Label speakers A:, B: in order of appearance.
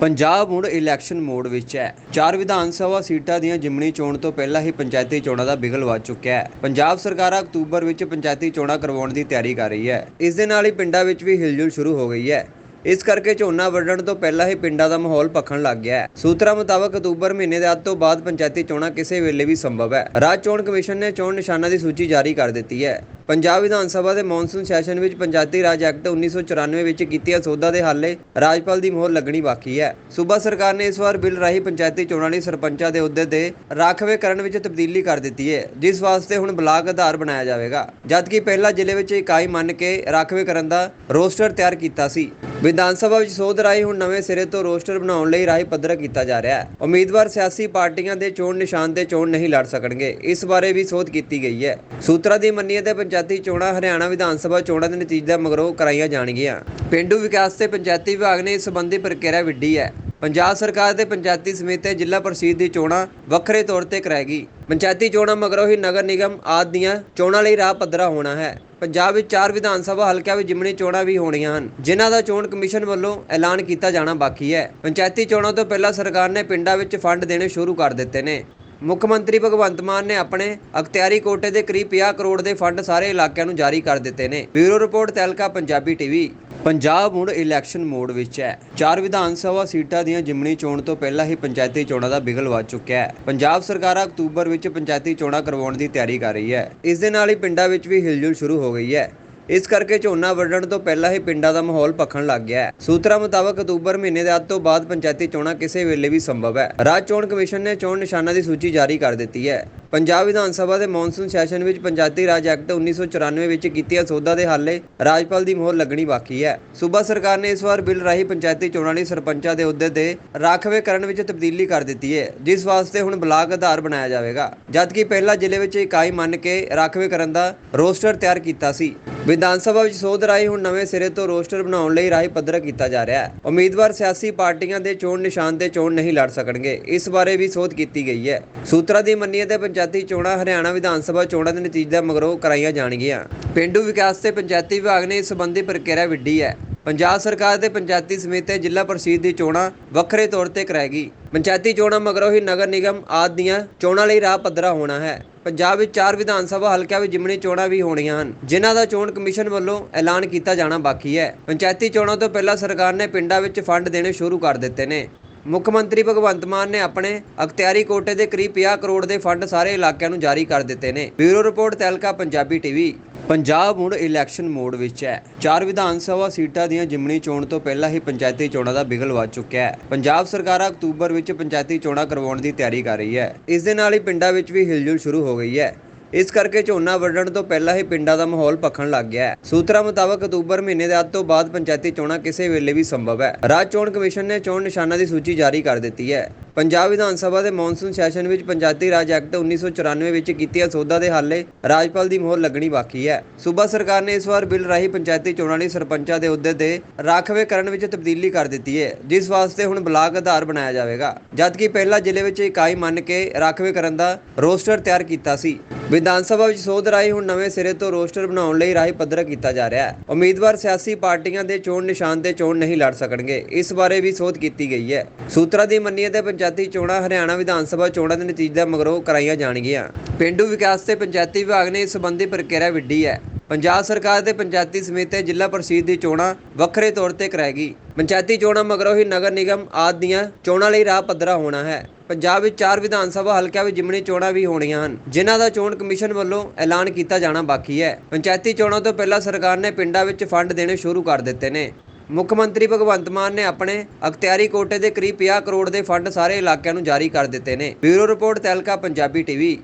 A: ਪੰਜਾਬ ਮੁੜ election mode ਵਿੱਚ ਹੈ। ਚਾਰ ਵਿਧਾਨ ਸਭਾ ਸੀਟਾਂ ਦੀਆਂ ਜਿਮਣੀ ਚੋਣ ਤੋਂ ਪਹਿਲਾਂ ਹੀ ਪੰਚਾਇਤੀ ਚੋਣਾਂ ਦਾ ਬਿਗਲ ਵੱਜ ਚੁੱਕਿਆ ਹੈ। ਪੰਜਾਬ ਸਰਕਾਰ ਅਕਤੂਬਰ ਵਿੱਚ ਪੰਚਾਇਤੀ ਚੋਣਾਂ ਕਰਵਾਉਣ ਦੀ ਤਿਆਰੀ ਕਰ ਰਹੀ ਹੈ। ਇਸ ਦੇ ਨਾਲ ਹੀ ਪਿੰਡਾਂ ਵਿੱਚ ਵੀ ਹਿਲਜੁਲ ਸ਼ੁਰੂ ਹੋ ਗਈ ਹੈ। ਇਸ ਕਰਕੇ ਝੋਨਾ ਵੱਢਣ ਤੋਂ ਪਹਿਲਾਂ ਹੀ ਪਿੰਡਾਂ ਦਾ ਮਾਹੌਲ ਪੱਖਣ ਲੱਗ ਗਿਆ ਹੈ। ਸੂਤਰਾਂ ਮੁਤਾਬਕ ਅਕਤੂਬਰ ਮਹੀਨੇ ਦੇ ਅੱਧ ਤੋਂ ਬਾਅਦ ਪੰਚਾਇਤੀ ਚੋਣਾਂ ਕਿਸੇ ਵੇਲੇ ਵੀ ਸੰਭਵ ਹੈ। ਰਾਜ ਚੋਣ ਕਮਿਸ਼ਨ ਨੇ ਚੋਣ ਨਿਸ਼ਾਨਾਂ ਦੀ ਸੂਚੀ ਜਾਰੀ ਕਰ ਦਿੱਤੀ ਹੈ। ਪੰਜਾਬ ਵਿਧਾਨ ਸਭਾ ਦੇ ਮੌਨਸੂਨ ਸੈਸ਼ਨ ਵਿੱਚ ਪੰਚਾਇਤੀ ਰਾਜ ਐਕਟ 1994 ਵਿੱਚ ਕੀਤੀਆਂ ਸੋਧਾਂ ਦੇ ਹਾਲੇ ਰਾਜਪਾਲ ਦੀ ਮੋਹਰ ਲੱਗਣੀ ਬਾਕੀ ਹੈ। ਸੂਬਾ ਸਰਕਾਰ ਨੇ ਇਸ ਵਾਰ ਬਿੱਲ ਰਾਹੀਂ ਪੰਚਾਇਤੀ ਚੋਣਾਂ ਲਈ ਸਰਪੰਚਾਂ ਦੇ ਅਹੁਦੇ ਦੇ ਰਾਖਵੇਂਕਰਨ ਵਿੱਚ ਤਬਦੀਲੀ ਕਰ ਦਿੱਤੀ ਹੈ। ਜਿਸ ਵਾਸਤੇ ਹੁਣ ਬਲਾਕ ਆਧਾਰ ਬਣਾਇਆ ਜਾਵੇਗਾ। ਜਦਕਿ ਪਹਿਲਾਂ ਜ਼ਿਲ੍ਹੇ ਵਿੱਚ ਇਕਾਈ ਮੰਨ ਕੇ ਰਾਖਵੇ ਕਰਨ ਦਾ ਰੋਸਟਰ ਤਿਆਰ ਕੀਤਾ ਸੀ। ਵਿਧਾਨ ਸਭਾ ਵਿੱਚ ਸੋਧ ਰਾਹੀਂ ਹੁਣ ਨਵੇਂ ਸਿਰੇ ਤੋਂ ਰੋਸਟਰ ਬਣਾਉਣ ਲਈ ਰਾਹੀਂ ਪੱਧਰ ਕੀਤਾ ਜਾ ਰਿਹਾ ਹੈ। ਉਮੀਦਵਾਰ ਸਿਆਸੀ ਪਾਰਟੀਆਂ ਦੇ ਚੋਣ ਨਿਸ਼ਾਨ ਤੇ ਚੋਣ ਨਹੀਂ ਲੜ ਸਕਣਗੇ। ਇਸ ਬਾਰੇ ਵੀ ਸੋਧ ਕੀਤੀ ਗਈ ਹੈ। ਸੂਤਰਾਂ ਦੀ ਮੰਨੀਏ ਤੇ ਪੰਚਾਇਤੀ ਚੋਣਾਂ ਹਰਿਆਣਾ ਵਿਧਾਨ ਸਭਾ ਚੋਣਾਂ ਦੇ ਨਤੀਜੇ ਮਗਰੋਂ ਕਰਾਈਆਂ ਜਾਣਗੀਆਂ। ਪਿੰਡੂ ਵਿਕਾਸ ਤੇ ਪੰਚਾਇਤੀ ਵਿਭਾਗ ਨੇ ਇਸ ਸੰਬੰਧੀ ਪ੍ਰਕਿਰਿਆ ਵਿੱਢੀ ਹੈ। ਪੰਜਾਬ ਸਰਕਾਰ ਦੇ ਪੰਚਾਇਤੀ ਸਮਿਤੀ ਜ਼ਿਲ੍ਹਾ ਪਰਿਸ਼ਦ ਦੀ ਚੋਣਾਂ ਵੱਖਰੇ ਤੌਰ ਤੇ ਕਰਾਏਗੀ ਪੰਚਾਇਤੀ ਚੋਣਾਂ ਮਗਰੋਂ ਹੀ ਨਗਰ ਨਿਗਮ ਆਦਿ ਦੀਆਂ ਚੋਣਾਂ ਲਈ ਰਾਹ ਪੱਧਰਾ ਹੋਣਾ ਹੈ। ਪੰਜਾਬ ਵਿੱਚ ਚਾਰ ਵਿਧਾਨ ਸਭਾ ਹਲਕਿਆਂ ਵਿੱਚ ਜਿਮਣੀ ਚੋਣਾਂ ਵੀ ਹੋਣੀਆਂ ਹਨ, ਜਿਨ੍ਹਾਂ ਦਾ ਚੋਣ ਕਮਿਸ਼ਨ ਵੱਲੋਂ ਐਲਾਨ ਕੀਤਾ ਜਾਣਾ ਬਾਕੀ ਹੈ। ਪੰਚਾਇਤੀ ਚੋਣਾਂ ਤੋਂ ਪਹਿਲਾਂ ਸਰਕਾਰ ਨੇ ਪਿੰਡਾਂ ਵਿੱਚ ਫੰਡ ਦੇਣੇ ਸ਼ੁਰੂ ਕਰ ਦਿੱਤੇ ਨੇ। ਮੁੱਖ ਮੰਤਰੀ ਭਗਵੰਤ ਮਾਨ ਨੇ ਆਪਣੇ ਅਖਤਿਆਰੀ ਕੋਟੇ ਦੇ ਕਰੀਬ 50 ਕਰੋੜ ਦੇ ਫੰਡ ਸਾਰੇ ਇਲਾਕਿਆਂ ਨੂੰ ਜਾਰੀ ਕਰ ਦਿੱਤੇ ਨੇ। Bureau report, Tehelka, Punjabi TV. Punjab ਹੁਣ ਇਲੈਕਸ਼ਨ ਮੋਡ ਵਿੱਚ ਹੈ। ਚਾਰ ਵਿਧਾਨ ਸਭਾ ਸੀਟਾਂ ਦੀਆਂ ਜਿਮਣੀ ਚੋਣ ਤੋਂ ਪਹਿਲਾਂ ਹੀ ਪੰਚਾਇਤੀ ਚੋਣਾਂ ਦਾ ਬਿਗਲ ਵੱਜ ਚੁੱਕਿਆ ਹੈ। ਪੰਜਾਬ ਸਰਕਾਰ ਅਕਤੂਬਰ ਵਿੱਚ ਪੰਚਾਇਤੀ ਚੋਣਾਂ ਕਰਵਾਉਣ ਦੀ ਤਿਆਰੀ ਕਰ ਰਹੀ ਹੈ। ਇਸ ਦੇ ਨਾਲ ਹੀ ਪਿੰਡਾਂ ਵਿੱਚ ਵੀ ਹਿਲਜੁਲ ਸ਼ੁਰੂ ਹੋ ਗਈ ਹੈ। ਇਸ ਕਰਕੇ ਝੋਨਾ ਵੱਢਣ ਤੋਂ ਪਹਿਲਾਂ ਹੀ ਪਿੰਡਾਂ ਦਾ ਮਾਹੌਲ ਪੱਖਣ ਲੱਗ ਗਿਆ ਹੈ। ਸੂਤਰਾਂ ਮੁਤਾਬਕ ਅਕਤੂਬਰ ਮਹੀਨੇ ਦੇ ਅੱਧ ਤੋਂ ਬਾਅਦ ਪੰਚਾਇਤੀ ਚੋਣਾਂ ਕਿਸੇ ਵੇਲੇ ਵੀ ਸੰਭਵ ਹੈ। ਰਾਜ ਚੋਣ ਕਮਿਸ਼ਨ ਨੇ ਚੋਣ ਨਿਸ਼ਾਨਾਂ ਦੀ ਸੂਚੀ ਜਾਰੀ ਕਰ ਦਿੱਤੀ ਹੈ। ਪੰਜਾਬ ਵਿਧਾਨ ਸਭਾ ਦੇ ਮੌਨਸੂਨ ਸੈਸ਼ਨ ਵਿੱਚ ਪੰਚਾਇਤੀ ਰਾਜ ਐਕਟ 1994 ਵਿੱਚ ਕੀਤੀਆਂ ਸੋਧਾਂ ਦੇ ਹਾਲੇ ਰਾਜਪਾਲ ਦੀ ਮੋਹਰ ਲੱਗਣੀ ਬਾਕੀ ਹੈ। ਸੂਬਾ ਸਰਕਾਰ ਨੇ ਇਸ ਵਾਰ ਬਿੱਲ ਰਾਹੀਂ ਪੰਚਾਇਤੀ ਚੋਣਾਂ ਲਈ ਸਰਪੰਚਾਂ ਦੇ ਅਹੁਦੇ ਦੇ ਰਾਖਵੇਂਕਰਨ ਵਿੱਚ ਤਬਦੀਲੀ ਕਰ ਦਿੱਤੀ ਹੈ, ਜਿਸ ਵਾਸਤੇ ਹੁਣ ਬਲਾਕ ਆਧਾਰ ਬਣਾਇਆ ਜਾਵੇਗਾ। ਜਦਕਿ ਪਹਿਲਾਂ ਜ਼ਿਲ੍ਹੇ ਵਿੱਚ ਇਕਾਈ ਮੰਨ ਕੇ ਰਾਖਵੇ ਕਰਨ ਦਾ ਰੋਸਟਰ ਤਿਆਰ ਕੀਤਾ ਸੀ। ਵਿਧਾਨ ਸਭਾ ਵਿੱਚ ਸੋਧ ਰਾਹੀਂ ਹੁਣ ਨਵੇਂ ਸਿਰੇ ਤੋਂ ਰੋਸਟਰ ਬਣਾਉਣ ਲਈ ਰਾਹੀਂ ਪੱਧਰਾ ਕੀਤਾ ਜਾ ਰਿਹਾ ਹੈ। ਉਮੀਦਵਾਰ ਸਿਆਸੀ ਪਾਰਟੀਆਂ ਦੇ ਚੋਣ ਨਿਸ਼ਾਨ ਤੇ ਚੋਣ ਨਹੀਂ ਲੜ ਸਕਣਗੇ। ਇਸ ਬਾਰੇ ਵੀ ਸੋਧ ਕੀਤੀ ਗਈ ਹੈ। ਸੂਤਰਾਂ ਦੀ ਮੰਨੀਏ ਤੇ ਪੰਚਾਇਤੀ ਚੋਣਾਂ ਹਰਿਆਣਾ ਵਿਧਾਨ ਸਭਾ ਚੋਣਾਂ ਦੇ ਨਤੀਜੇ ਮਗਰੋਂ ਕਰਾਈਆਂ ਜਾਣਗੀਆਂ। ਪਿੰਡੂ ਵਿਕਾਸ ਤੇ ਪੰਚਾਇਤੀ ਵਿਭਾਗ ਨੇ ਇਸ ਸੰਬੰਧੀ ਪ੍ਰਕਿਰਿਆ ਵਿੱਢੀ ਹੈ। ਪੰਜਾਬ ਸਰਕਾਰ ਦੇ ਪੰਚਾਇਤੀ ਸਮਿਤੀ ਜ਼ਿਲ੍ਹਾ ਪਰਿਸ਼ਦ ਦੀ ਚੋਣਾਂ ਵੱਖਰੇ ਤੌਰ ਤੇ ਕਰਾਏਗੀ ਪੰਚਾਇਤੀ ਚੋਣਾਂ ਮਗਰੋਂ ਹੀ ਨਗਰ ਨਿਗਮ ਆਦਿ ਦੀਆਂ ਚੋਣਾਂ ਲਈ ਰਾਹ ਪੱਧਰਾ ਹੋਣਾ ਹੈ। ਪੰਜਾਬ ਵਿੱਚ ਚਾਰ ਵਿਧਾਨ ਸਭਾ ਹਲਕਿਆਂ ਵਿੱਚ ਜਿਮਣੀ ਚੋਣਾਂ ਵੀ ਹੋਣੀਆਂ ਹਨ, ਜਿਨ੍ਹਾਂ ਦਾ ਚੋਣ ਕਮਿਸ਼ਨ ਵੱਲੋਂ ਐਲਾਨ ਕੀਤਾ ਜਾਣਾ ਬਾਕੀ ਹੈ। ਪੰਚਾਇਤੀ ਚੋਣਾਂ ਤੋਂ ਪਹਿਲਾਂ ਸਰਕਾਰ ਨੇ ਪਿੰਡਾਂ ਵਿੱਚ ਫੰਡ ਦੇਣੇ ਸ਼ੁਰੂ ਕਰ ਦਿੱਤੇ ਨੇ। ਮੁੱਖ ਮੰਤਰੀ ਭਗਵੰਤ ਮਾਨ ਨੇ ਆਪਣੇ ਅਖਤਿਆਰੀ ਕੋਟੇ ਦੇ ਕਰੀਬ 50 ਕਰੋੜ ਦੇ ਫੰਡ ਸਾਰੇ ਇਲਾਕਿਆਂ ਨੂੰ ਜਾਰੀ ਕਰ ਦਿੱਤੇ ਨੇ। Bureau report Tehelka Punjabi TV. Punjab ਹੁਣ ਇਲੈਕਸ਼ਨ ਮੋਡ ਵਿੱਚ ਹੈ। ਚਾਰ ਵਿਧਾਨ ਸਭਾ ਸੀਟਾਂ ਦੀਆਂ ਜਿਮਣੀ ਚੋਣ ਤੋਂ ਪਹਿਲਾਂ ਹੀ ਪੰਚਾਇਤੀ ਚੋਣਾਂ ਦਾ ਬਿਗਲ ਵੱਜ ਚੁੱਕਿਆ ਹੈ। ਪੰਜਾਬ ਸਰਕਾਰ ਅਕਤੂਬਰ ਵਿੱਚ ਪੰਚਾਇਤੀ ਚੋਣਾਂ ਕਰਵਾਉਣ ਦੀ ਤਿਆਰੀ ਕਰ ਰਹੀ ਹੈ। ਇਸ ਦੇ ਨਾਲ ਹੀ ਪਿੰਡਾਂ ਵਿੱਚ ਵੀ ਹਿਲਜੁਲ ਸ਼ੁਰੂ ਹੋ ਗਈ ਹੈ। ਇਸ ਕਰਕੇ ਝੋਨਾ ਵੱਢਣ ਤੋਂ ਪਹਿਲਾਂ ਹੀ ਪਿੰਡਾਂ ਦਾ ਮਾਹੌਲ ਪੱਖਣ ਲੱਗ ਗਿਆ ਹੈ। ਸੂਤਰਾਂ ਮੁਤਾਬਕ ਅਕਤੂਬਰ ਮਹੀਨੇ ਦੇ ਅੱਧ ਤੋਂ ਬਾਅਦ ਪੰਚਾਇਤੀ ਚੋਣਾਂ ਕਿਸੇ ਵੇਲੇ ਵੀ ਸੰਭਵ ਹੈ। ਰਾਜ ਚੋਣ ਕਮਿਸ਼ਨ ਨੇ ਚੋਣ ਨਿਸ਼ਾਨਾਂ ਦੀ ਸੂਚੀ ਜਾਰੀ ਕਰ ਦਿੱਤੀ ਹੈ। ਪੰਜਾਬ ਵਿਧਾਨ ਸਭਾ ਦੇ ਮੌਨਸੂਨ ਸੈਸ਼ਨ ਵਿੱਚ ਪੰਚਾਇਤੀ ਰਾਜ ਐਕਟ 1994 ਵਿੱਚ ਕੀਤੀਆਂ ਸੋਧਾਂ ਦੇ ਹਾਲੇ ਰਾਜਪਾਲ ਦੀ ਮੋਹਰ ਲੱਗਣੀ ਬਾਕੀ ਹੈ। ਸੂਬਾ ਸਰਕਾਰ ਨੇ ਇਸ ਵਾਰ ਬਿੱਲ ਰਾਹੀਂ ਪੰਚਾਇਤੀ ਚੋਣਾਂ ਲਈ ਸਰਪੰਚਾਂ ਦੇ ਅਹੁਦੇ ਦੇ ਰਾਖਵੇਂਕਰਨ ਵਿੱਚ ਤਬਦੀਲੀ ਕਰ ਦਿੱਤੀ ਹੈ, ਜਿਸ ਵਾਸਤੇ ਹੁਣ ਬਲਾਕ ਆਧਾਰ ਬਣਾਇਆ ਜਾਵੇਗਾ। ਜਦਕਿ ਪਹਿਲਾਂ ਜ਼ਿਲ੍ਹੇ ਵਿੱਚ ਇਕਾਈ ਮੰਨ ਕੇ ਰਾਖਵੇ ਕਰਨ ਦਾ ਰੋਸਟਰ ਤਿਆਰ ਕੀਤਾ ਸੀ। ਵਿਧਾਨ ਸਭਾ ਵਿੱਚ ਸੋਧ ਰਾਹੀਂ ਹੁਣ ਨਵੇਂ ਸਿਰੇ ਤੋਂ ਰੋਸਟਰ ਬਣਾਉਣ ਲਈ ਰਾਹੀਂ ਪੱਧਰ ਕੀਤਾ ਜਾ ਰਿਹਾ ਹੈ। ਉਮੀਦਵਾਰ ਸਿਆਸੀ ਪਾਰਟੀਆਂ ਦੇ ਚੋਣ ਨਿਸ਼ਾਨ ਤੇ ਚੋਣ ਨਹੀਂ ਲੜ ਸਕਣਗੇ। ਇਸ ਬਾਰੇ ਵੀ ਸੋਧ ਕੀਤੀ ਗਈ ਹੈ। ਸੂਤਰਾਂ ਦੀ ਮੰਨੀਏ ਤੇ ਪੰਚਾਇਤੀ ਚੋਣਾਂ ਹਰਿਆਣਾ ਵਿਧਾਨ ਸਭਾ ਚੋਣਾਂ ਦੇ ਨਤੀਜੇ ਮਗਰੋਂ ਕਰਾਈਆਂ ਜਾਣਗੀਆਂ। ਪਿੰਡੂ ਵਿਕਾਸ ਤੇ ਪੰਚਾਇਤੀ ਵਿਭਾਗ ਨੇ ਇਸ ਸੰਬੰਧੀ ਪ੍ਰਕਿਰਿਆ ਵਿੱਢੀ ਹੈ। ਪੰਜਾਬ ਸਰਕਾਰ ਦੇ ਪੰਚਾਇਤੀ ਸਮਿਤੀ ਜ਼ਿਲ੍ਹਾ ਪਰਿਸ਼ਦ ਦੀ ਚੋਣਾਂ ਵੱਖਰੇ ਤੌਰ ਤੇ ਕਰਾਏਗੀ ਪੰਚਾਇਤੀ ਚੋਣਾਂ ਮਗਰੋਂ ਹੀ ਨਗਰ ਨਿਗਮ ਆਦਿ ਦੀਆਂ ਚੋਣਾਂ ਲਈ ਰਾਹ ਪੱਧਰਾ ਹੋਣਾ ਹੈ। ਪੰਜਾਬ ਵਿੱਚ ਚਾਰ ਵਿਧਾਨ ਸਭਾ ਹਲਕਿਆਂ ਵਿੱਚ ਜਿਮਣੀ ਚੋਣਾਂ ਵੀ ਹੋਣੀਆਂ ਹਨ, ਜਿਨ੍ਹਾਂ ਦਾ ਚੋਣ ਕਮਿਸ਼ਨ ਵੱਲੋਂ ਐਲਾਨ ਕੀਤਾ ਜਾਣਾ ਬਾਕੀ ਹੈ। ਪੰਚਾਇਤੀ ਚੋਣਾਂ ਤੋਂ ਪਹਿਲਾਂ ਸਰਕਾਰ ਨੇ ਪਿੰਡਾਂ ਵਿੱਚ ਫੰਡ ਦੇਣੇ ਸ਼ੁਰੂ ਕਰ ਦਿੱਤੇ ਨੇ। ਮੁੱਖ ਮੰਤਰੀ ਭਗਵੰਤ ਮਾਨ ਨੇ ਆਪਣੇ ਅਖਤਿਆਰੀ ਕੋਟੇ ਦੇ ਕਰੀਬ 50 ਕਰੋੜ ਦੇ ਫੰਡ ਸਾਰੇ ਇਲਾਕਿਆਂ ਨੂੰ ਜਾਰੀ ਕਰ ਦਿੱਤੇ ਨੇ। Bureau report Tehelka Punjabi TV.